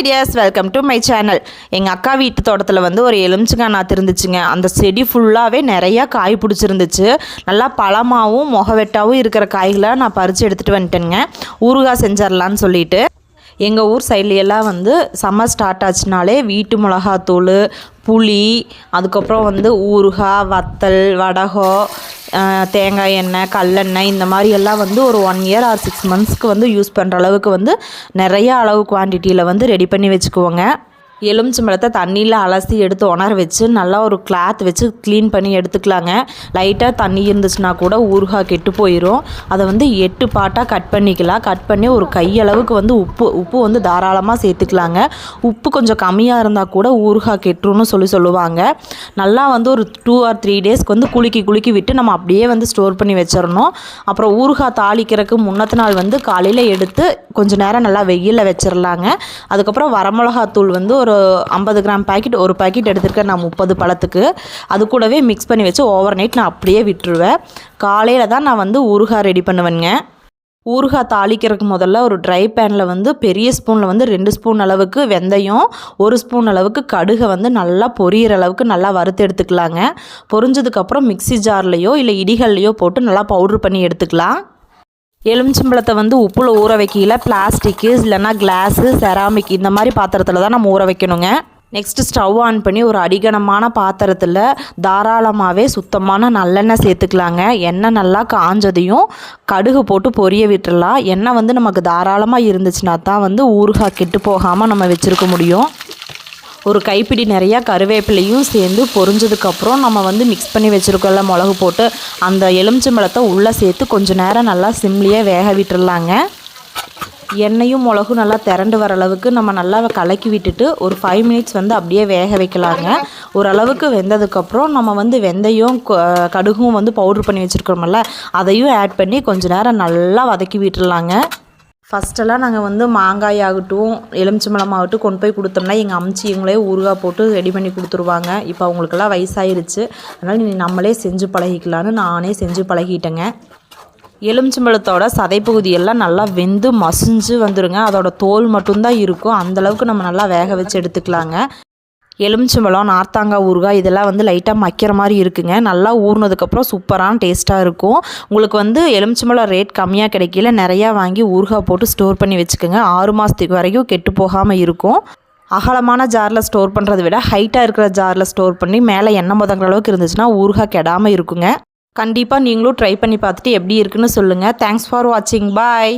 Ideas welcome to my channel எங்கள் அக்கா வீட்டு தோட்டத்தில் வந்து ஒரு எலுமிச்சங்காய் நாற்று இருந்துச்சுங்க. அந்த செடி ஃபுல்லாகவே நிறையா காய் பிடிச்சிருந்துச்சு. நல்லா பழமாகவும் முகவெட்டாகவும் இருக்கிற காய்களை நான் பறித்து எடுத்துகிட்டு வந்துட்டேங்க ஊறுகாய் செஞ்சிடலான்னு சொல்லிட்டு. எங்கள் ஊர் சைட்லையெல்லாம் வந்து சம்மர் ஸ்டார்ட் ஆச்சுனாலே வீட்டு மிளகாத்தூள் புளி அதுக்கப்புறம் வந்து ஊறுகாய் வத்தல் வடகம் தேங்காய் எண்ணெய் கல்லெண்ணெய் இந்த மாதிரி எல்லாம் வந்து ஒரு ஒன் இயர் ஆர் சிக்ஸ் மந்த்ஸ்க்கு வந்து யூஸ் பண்ணுற அளவுக்கு வந்து நிறைய அளவு குவான்டிட்டியில் வந்து ரெடி பண்ணி வச்சுக்குவோங்க. எலுமிச்சம்பழத்தை தண்ணியில் அலசி எடுத்து உணர வச்சு நல்லா ஒரு கிளாத் வச்சு க்ளீன் பண்ணி எடுத்துக்கலாங்க. லைட்டாக தண்ணி இருந்துச்சுன்னா கூட ஊறுகாய் கெட்டு போயிடும் அதை வந்து எட்டு பாட்டாக கட் பண்ணிக்கலாம். கட் பண்ணி ஒரு கையளவுக்கு வந்து உப்பு உப்பு வந்து தாராளமாக சேர்த்துக்கலாங்க. உப்பு கொஞ்சம் கம்மியாக இருந்தால் கூட ஊறுகாய் கெட்டுருன்னு சொல்லி சொல்லுவாங்க. நல்லா வந்து ஒரு டூ ஆர் த்ரீ டேஸ்க்கு வந்து குலுக்கி குலுக்கி விட்டு நம்ம அப்படியே வந்து ஸ்டோர் பண்ணி வச்சிடணும். அப்புறம் ஊறுகாய் தாளிக்கிறதுக்கு முன்னத்து நாள் வந்து காலையில் எடுத்து கொஞ்சம் நேரம் நல்லா வெயிலில் வச்சிடலாங்க அதுக்கப்புறம் வரமிளகாத்தூள் வந்து ஒரு ஐம்பது கிராம் பாக்கெட் ஒரு பாக்கெட் எடுத்திருக்கேன் நான் முப்பது பழத்துக்கு. அது கூடவே மிக்ஸ் பண்ணி வச்சு ஓவர் நைட் நான் அப்படியே விட்டுருவேன். காலையில் தான் நான் வந்து ஊறுகாய் ரெடி பண்ணுவேங்க ஊறுகாய் தாளிக்கிறதுக்கு முதல்ல ஒரு ட்ரை பேனில் வந்து பெரிய ஸ்பூனில் வந்து ரெண்டு ஸ்பூன் அளவுக்கு வெந்தயம் ஒரு ஸ்பூன் அளவுக்கு கடுகை வந்து நல்லா பொரியிற அளவுக்கு நல்லா வறுத்து எடுத்துக்கலாங்க. பொரிஞ்சதுக்கப்புறம் மிக்ஸி ஜார்லேயோ இல்லை இடிகள்லையோ போட்டு நல்லா பவுட்ரு பண்ணி எடுத்துக்கலாம். எலுமிச்சம்பழத்தை வந்து உப்பில் ஊற வைக்கல பிளாஸ்டிக்கு இல்லைன்னா கிளாஸு செராமிக் இந்த மாதிரி பாத்திரத்தில் தான் நம்ம ஊற வைக்கணுங்க. நெக்ஸ்ட்டு ஸ்டவ் ஆன் பண்ணி ஒரு அடிகனமான பாத்திரத்தில் தாராளமாகவே சுத்தமான நல்லெண்ணெய் சேர்த்துக்கலாங்க. எண்ணெய் நல்லா காஞ்சதையும் கடுகு போட்டு பொரிய விட்டுடலாம் எண்ணெய் வந்து நமக்கு தாராளமாக இருந்துச்சுன்னா தான் வந்து ஊறுகாய் கெட்டு போகாமல் நம்ம வச்சுருக்க முடியும். ஒரு கைப்பிடி நிறையா கருவேப்பிலையும் சேர்ந்து பொரிஞ்சதுக்கப்புறம் நம்ம வந்து மிக்ஸ் பண்ணி வச்சுருக்கோம்ல மிளகு போட்டு. அந்த எலுமிச்சம்பழத்தை உள்ளே சேர்த்து கொஞ்சம் நேரம் நல்லா சிம்லியே வேக விட்டுடலாங்க எண்ணெயும் மிளகும் நல்லா திரண்டு வர அளவுக்கு நம்ம நல்லா கலக்கி விட்டுட்டு ஒரு ஃபைவ் மினிட்ஸ் வந்து அப்படியே வேக வைக்கலாங்க. ஓரளவுக்கு வெந்ததுக்கப்புறம் நம்ம வந்து வெந்தயம் கடுகும் வந்து பவுட்ரு பண்ணி வச்சுருக்கோம்ல அதையும் ஆட் பண்ணி கொஞ்ச நேரம் நல்லா வதக்கி விட்டுடலாங்க ஃபஸ்ட்டெல்லாம் நாங்கள் வந்து மாங்காய் ஆகட்டும் எலுமிச்சம்பழம் ஆகட்டும் கொண்டு போய் கொடுத்தோம்னா எங்கள் அம்ச்சி இவங்களே ஊறுகாய் போட்டு ரெடி பண்ணி கொடுத்துருவாங்க. இப்போ அவங்களுக்கெல்லாம் வயசாயிருச்சு. அதனால் நீ நம்மளே செஞ்சு பழகிக்கலான்னு நானே செஞ்சு பழகிட்டேங்க. எலுமிச்சம்பழத்தோட சதைப்பகுதியெல்லாம் நல்லா வெந்து மசிஞ்சு வந்துடுங்க அதோட தோல் மட்டும்தான் இருக்கும். அந்தளவுக்கு நம்ம நல்லா வேக வச்சு எடுத்துக்கலாங்க. எலுமிச்சம்பழம் நார்த்தாங்காய் ஊறுகாய் இதெல்லாம் வந்து லைட்டாக மக்கிற மாதிரி இருக்குங்க. நல்லா ஊறினதுக்கப்புறம் சூப்பரான டேஸ்ட்டாக இருக்கும். உங்களுக்கு வந்து எலுமிச்சம்பழம் ரேட் கம்மியாக கிடைக்கல நிறையா வாங்கி ஊறுகாய் போட்டு ஸ்டோர் பண்ணி வச்சுக்கோங்க. ஆறு மாதத்துக்கு வரைக்கும் கெட்டு போகாமல் இருக்கும். அகலமான ஜாரில் ஸ்டோர் பண்ணுறதை விட ஹைட்டாக இருக்கிற ஜாரில் ஸ்டோர் பண்ணி மேலே எண்ணெய் முதங்குற அளவுக்கு இருந்துச்சுன்னா ஊறுகாய் கெடாமல் இருக்குங்க. கண்டிப்பாக நீங்களும் ட்ரை பண்ணி பார்த்துட்டு எப்படி இருக்குன்னு சொல்லுங்கள் தேங்க்ஸ் ஃபார் வாட்சிங் பாய்